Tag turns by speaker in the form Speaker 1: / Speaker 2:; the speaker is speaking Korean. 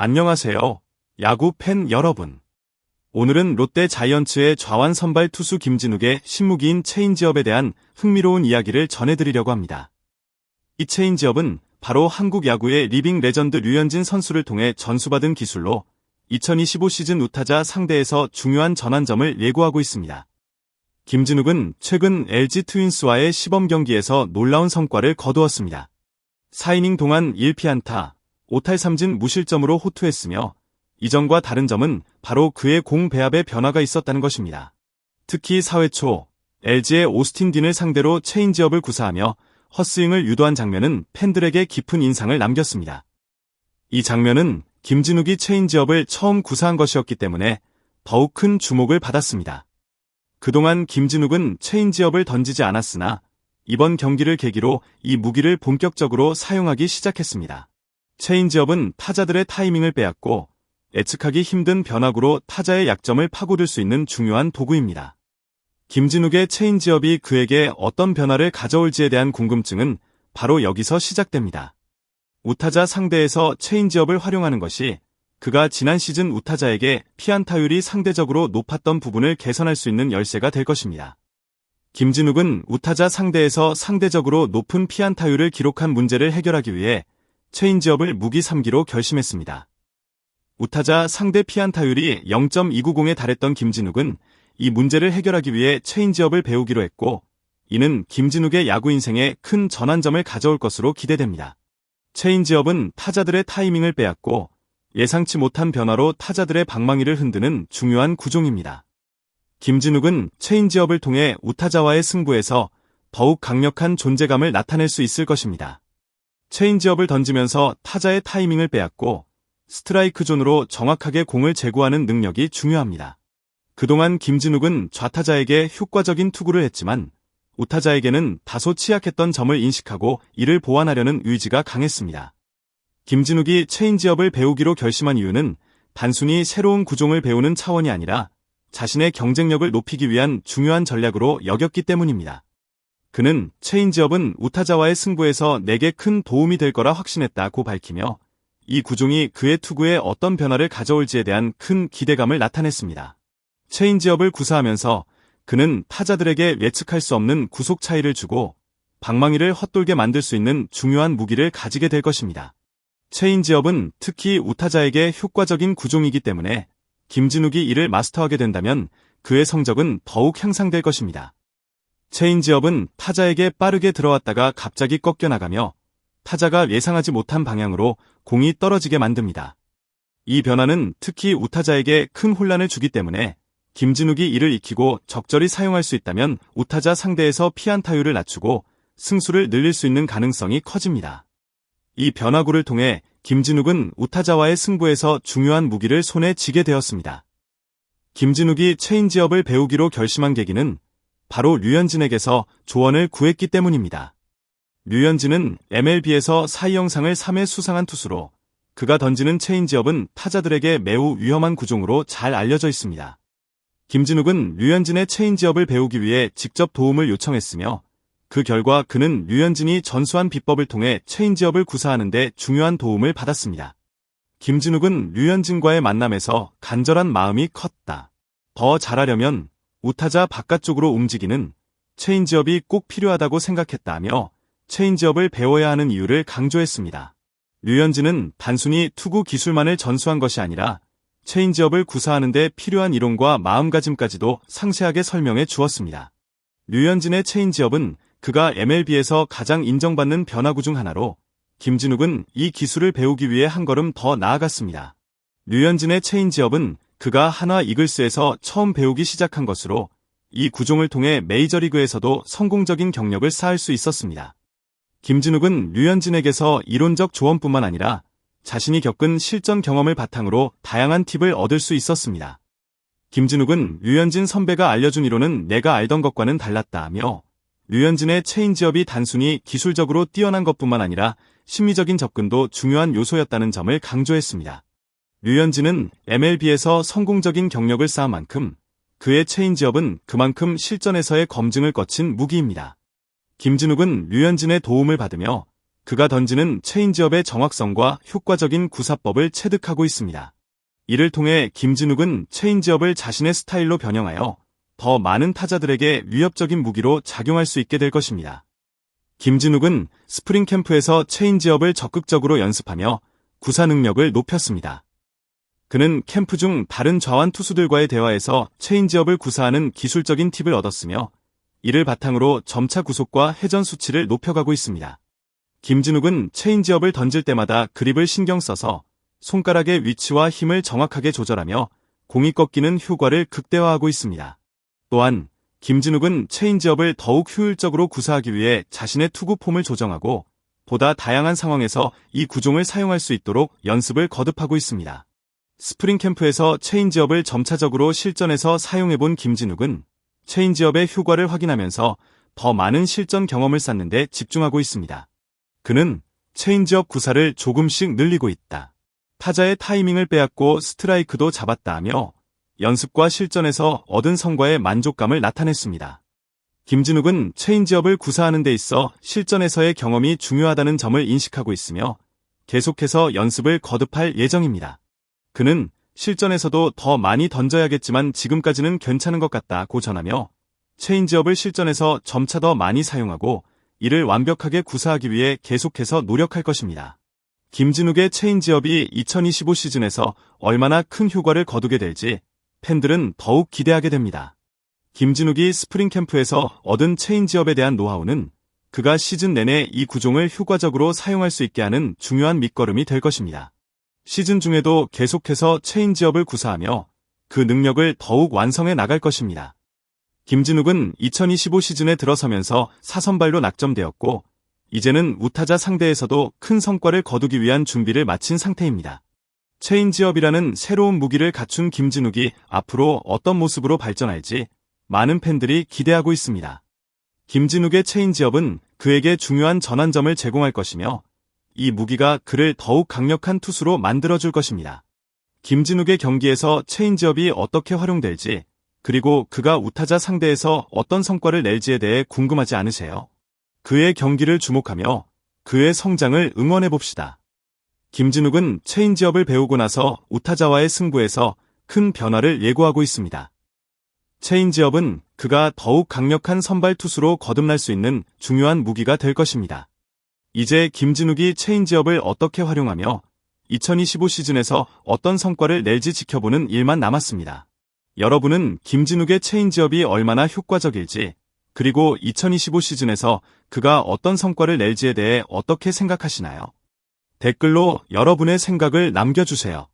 Speaker 1: 안녕하세요. 야구 팬 여러분. 오늘은 롯데 자이언츠의 좌완 선발 투수 김진욱의 신무기인 체인지업에 대한 흥미로운 이야기를 전해드리려고 합니다. 이 체인지업은 바로 한국 야구의 리빙 레전드 류현진 선수를 통해 전수받은 기술로 2025 시즌 우타자 상대에서 중요한 전환점을 예고하고 있습니다. 김진욱은 최근 LG 트윈스와의 시범 경기에서 놀라운 성과를 거두었습니다. 4이닝 동안 1피안타, 5탈 3진 무실점으로 호투했으며 이전과 다른 점은 바로 그의 공 배합에 변화가 있었다는 것입니다. 특히 4회 초 LG의 오스틴 딘을 상대로 체인지업을 구사하며 헛스윙을 유도한 장면은 팬들에게 깊은 인상을 남겼습니다. 이 장면은 김진욱이 체인지업을 처음 구사한 것이었기 때문에 더욱 큰 주목을 받았습니다. 그동안 김진욱은 체인지업을 던지지 않았으나 이번 경기를 계기로 이 무기를 본격적으로 사용하기 시작했습니다. 체인지업은 타자들의 타이밍을 빼앗고 예측하기 힘든 변화구로 타자의 약점을 파고들 수 있는 중요한 도구입니다. 김진욱의 체인지업이 그에게 어떤 변화를 가져올지에 대한 궁금증은 바로 여기서 시작됩니다. 우타자 상대에서 체인지업을 활용하는 것이 그가 지난 시즌 우타자에게 피안타율이 상대적으로 높았던 부분을 개선할 수 있는 열쇠가 될 것입니다. 김진욱은 우타자 상대에서 상대적으로 높은 피안타율을 기록한 문제를 해결하기 위해 체인지업을 무기 3기로 결심했습니다. 우타자 상대 피안타율이 0.290에 달했던 김진욱은 이 문제를 해결하기 위해 체인지업을 배우기로 했고 이는 김진욱의 야구 인생에 큰 전환점을 가져올 것으로 기대됩니다. 체인지업은 타자들의 타이밍을 빼앗고 예상치 못한 변화로 타자들의 방망이를 흔드는 중요한 구종입니다. 김진욱은 체인지업을 통해 우타자와의 승부에서 더욱 강력한 존재감을 나타낼 수 있을 것입니다. 체인지업을 던지면서 타자의 타이밍을 빼앗고 스트라이크 존으로 정확하게 공을 제구하는 능력이 중요합니다. 그동안 김진욱은 좌타자에게 효과적인 투구를 했지만 우타자에게는 다소 취약했던 점을 인식하고 이를 보완하려는 의지가 강했습니다. 김진욱이 체인지업을 배우기로 결심한 이유는 단순히 새로운 구종을 배우는 차원이 아니라 자신의 경쟁력을 높이기 위한 중요한 전략으로 여겼기 때문입니다. 그는 체인지업은 우타자와의 승부에서 내게 큰 도움이 될 거라 확신했다고 밝히며 이 구종이 그의 투구에 어떤 변화를 가져올지에 대한 큰 기대감을 나타냈습니다. 체인지업을 구사하면서 그는 타자들에게 예측할 수 없는 구속 차이를 주고 방망이를 헛돌게 만들 수 있는 중요한 무기를 가지게 될 것입니다. 체인지업은 특히 우타자에게 효과적인 구종이기 때문에 김진욱이 이를 마스터하게 된다면 그의 성적은 더욱 향상될 것입니다. 체인지업은 타자에게 빠르게 들어왔다가 갑자기 꺾여나가며 타자가 예상하지 못한 방향으로 공이 떨어지게 만듭니다. 이 변화는 특히 우타자에게 큰 혼란을 주기 때문에 김진욱이 이를 익히고 적절히 사용할 수 있다면 우타자 상대에서 피안타율을 낮추고 승수를 늘릴 수 있는 가능성이 커집니다. 이 변화구를 통해 김진욱은 우타자와의 승부에서 중요한 무기를 손에 쥐게 되었습니다. 김진욱이 체인지업을 배우기로 결심한 계기는 바로 류현진에게서 조언을 구했기 때문입니다. 류현진은 MLB에서 사이 영상을 3회 수상한 투수로 그가 던지는 체인지업은 타자들에게 매우 위험한 구종으로 잘 알려져 있습니다. 김진욱은 류현진의 체인지업을 배우기 위해 직접 도움을 요청했으며 그 결과 그는 류현진이 전수한 비법을 통해 체인지업을 구사하는 데 중요한 도움을 받았습니다. 김진욱은 류현진과의 만남에서 간절한 마음이 컸다. 더 잘하려면 우타자 바깥쪽으로 움직이는 체인지업이 꼭 필요하다고 생각했다며 체인지업을 배워야 하는 이유를 강조했습니다. 류현진은 단순히 투구 기술만을 전수한 것이 아니라 체인지업을 구사하는 데 필요한 이론과 마음가짐까지도 상세하게 설명해 주었습니다. 류현진의 체인지업은 그가 MLB에서 가장 인정받는 변화구 중 하나로 김진욱은 이 기술을 배우기 위해 한 걸음 더 나아갔습니다. 류현진의 체인지업은 그가 한화 이글스에서 처음 배우기 시작한 것으로 이 구종을 통해 메이저리그에서도 성공적인 경력을 쌓을 수 있었습니다. 김진욱은 류현진에게서 이론적 조언뿐만 아니라 자신이 겪은 실전 경험을 바탕으로 다양한 팁을 얻을 수 있었습니다. 김진욱은 류현진 선배가 알려준 이론은 내가 알던 것과는 달랐다며 류현진의 체인지업이 단순히 기술적으로 뛰어난 것뿐만 아니라 심리적인 접근도 중요한 요소였다는 점을 강조했습니다. 류현진은 MLB에서 성공적인 경력을 쌓은 만큼 그의 체인지업은 그만큼 실전에서의 검증을 거친 무기입니다. 김진욱은 류현진의 도움을 받으며 그가 던지는 체인지업의 정확성과 효과적인 구사법을 체득하고 있습니다. 이를 통해 김진욱은 체인지업을 자신의 스타일로 변형하여 더 많은 타자들에게 위협적인 무기로 작용할 수 있게 될 것입니다. 김진욱은 스프링 캠프에서 체인지업을 적극적으로 연습하며 구사 능력을 높였습니다. 그는 캠프 중 다른 좌완 투수들과의 대화에서 체인지업을 구사하는 기술적인 팁을 얻었으며 이를 바탕으로 점차 구속과 회전 수치를 높여가고 있습니다. 김진욱은 체인지업을 던질 때마다 그립을 신경 써서 손가락의 위치와 힘을 정확하게 조절하며 공이 꺾이는 효과를 극대화하고 있습니다. 또한 김진욱은 체인지업을 더욱 효율적으로 구사하기 위해 자신의 투구 폼을 조정하고 보다 다양한 상황에서 이 구종을 사용할 수 있도록 연습을 거듭하고 있습니다. 스프링 캠프에서 체인지업을 점차적으로 실전에서 사용해본 김진욱은 체인지업의 효과를 확인하면서 더 많은 실전 경험을 쌓는데 집중하고 있습니다. 그는 체인지업 구사를 조금씩 늘리고 있다. 타자의 타이밍을 빼앗고 스트라이크도 잡았다 하며 연습과 실전에서 얻은 성과의 만족감을 나타냈습니다. 김진욱은 체인지업을 구사하는 데 있어 실전에서의 경험이 중요하다는 점을 인식하고 있으며 계속해서 연습을 거듭할 예정입니다. 그는 실전에서도 더 많이 던져야겠지만 지금까지는 괜찮은 것 같다고 전하며 체인지업을 실전에서 점차 더 많이 사용하고 이를 완벽하게 구사하기 위해 계속해서 노력할 것입니다. 김진욱의 체인지업이 2025 시즌에서 얼마나 큰 효과를 거두게 될지 팬들은 더욱 기대하게 됩니다. 김진욱이 스프링 캠프에서 얻은 체인지업에 대한 노하우는 그가 시즌 내내 이 구종을 효과적으로 사용할 수 있게 하는 중요한 밑거름이 될 것입니다. 시즌 중에도 계속해서 체인지업을 구사하며 그 능력을 더욱 완성해 나갈 것입니다. 김진욱은 2025 시즌에 들어서면서 사선발로 낙점되었고 이제는 우타자 상대에서도 큰 성과를 거두기 위한 준비를 마친 상태입니다. 체인지업이라는 새로운 무기를 갖춘 김진욱이 앞으로 어떤 모습으로 발전할지 많은 팬들이 기대하고 있습니다. 김진욱의 체인지업은 그에게 중요한 전환점을 제공할 것이며 이 무기가 그를 더욱 강력한 투수로 만들어줄 것입니다. 김진욱의 경기에서 체인지업이 어떻게 활용될지 그리고 그가 우타자 상대에서 어떤 성과를 낼지에 대해 궁금하지 않으세요? 그의 경기를 주목하며 그의 성장을 응원해 봅시다. 김진욱은 체인지업을 배우고 나서 우타자와의 승부에서 큰 변화를 예고하고 있습니다. 체인지업은 그가 더욱 강력한 선발 투수로 거듭날 수 있는 중요한 무기가 될 것입니다. 이제 김진욱이 체인지업을 어떻게 활용하며 2025 시즌에서 어떤 성과를 낼지 지켜보는 일만 남았습니다. 여러분은 김진욱의 체인지업이 얼마나 효과적일지 그리고 2025 시즌에서 그가 어떤 성과를 낼지에 대해 어떻게 생각하시나요? 댓글로 여러분의 생각을 남겨주세요.